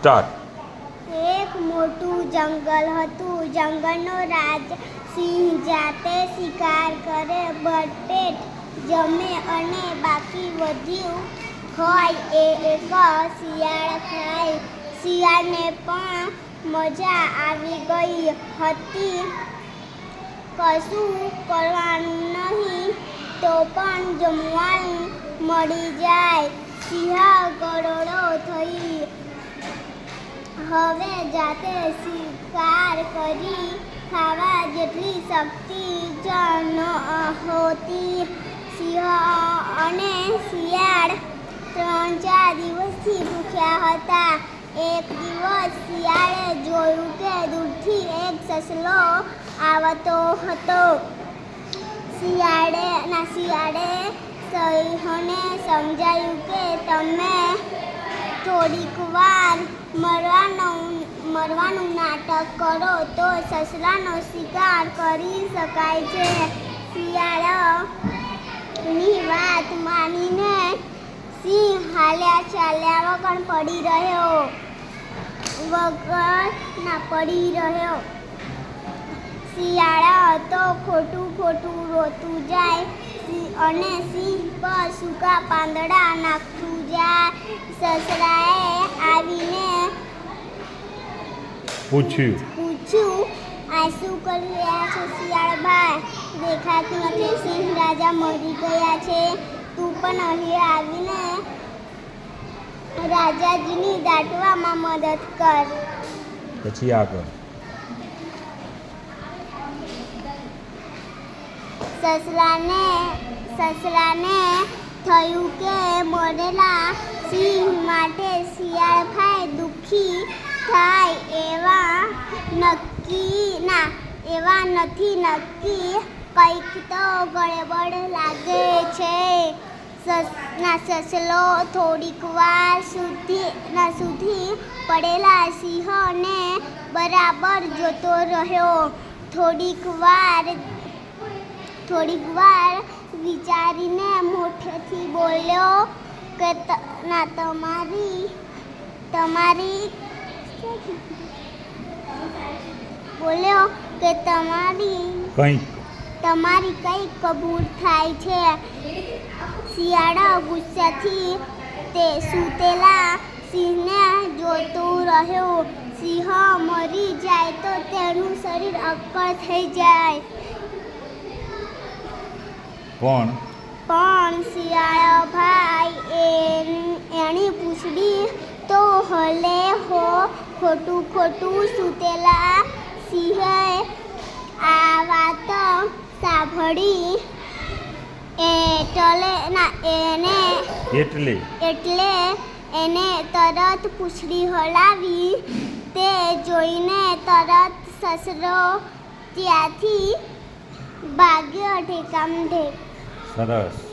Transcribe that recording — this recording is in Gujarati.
સ્ટાર્ટ એક મોટું જંગલ હતું. જંગલનો રાજ સિંહ જાતે શિકાર કરે બરપેટ જમે અને બાકી વધ્યું હોય એ એક શિયાળ ખાય શિયાળને પણ મજા આવી ગઈ હતી. કશું કરવાનું નહીં, તો પણ જમવાનું મળી જાય. સિંહ ગરોડો થઈ હવે જાતે શિકાર કરી ખાવા જેટલી શક્તિ જ હોતી. સિંહ અને શિયાળ ત્રણ ચાર દિવસથી ભૂખ્યા હતા. એક દિવસ શિયાળે જોયું કે દૂરથી એક સસલો આવતો હતો. શિયાળે ના શિયાળે સિંહને સમજાયું કે તમે થોડીક વાર મરવાનું મરવાનું નાટક કરો તો સસલાનો શિકાર કરી શકાય છે. શિયાળની વાત માનીને સિંહ હાલ્યા ચાલ્યા વગર પડી રહ્યો. વગર ના પડી રહ્યો. શિયાળા તો ખોટું ખોટું રોતું જાય. અને સિંહ પર સૂકા પાંદડા નાખતું જાય. સસરાએ આવીને પૂછ્યું. પૂછ્યું આ શું કરી રહ્યા છો શિયાળભાઈ દેખાતું નથી. સિંહ રાજા મરી ગયા છે. તું પણ અહીં આવીને રાજાજીની દાટવામાં મદદ કર. પછી આગળ. સસલાને સસલાને થયું કે મરેલા સિંહ માટે શિયાળભાઈ દુઃખી થાય એવા નક્કી ના, એવા નથી નક્કી. કંઈક તો ગડબડ લાગે છે. ના સસલો થોડીક વાર સુધી, ના સુધી પડેલા સિંહને બરાબર જોતો રહ્યો. થોડીક વાર થોડીક વાર વિચારીને મોઢેથી બોલ્યો કે ના તમારી તમારી બોલ્યો કે તમારી કંઈક તમારી કઈ કબૂલ થાય છે? શિયાળો ગુસ્સાથી તે સૂતેલા સિંહને જોતું રહ્યો. સિંહ મરી જાય તો તેનું શરીર અક્કડ થઈ જાય. પણ પણ શિયાળો ભાઈ એ એની પૂછડી તો હલે હો ખોટું ખોટું સૂતેલા સિંહે આ વાત સાંભળી. એટલે ના એને એટલે? એટલે એને તરત પૂછડી હલાવી તે જોઈને તરત સસરો ત્યાંથી ભાગ્યો ઠેકામ Sana versin.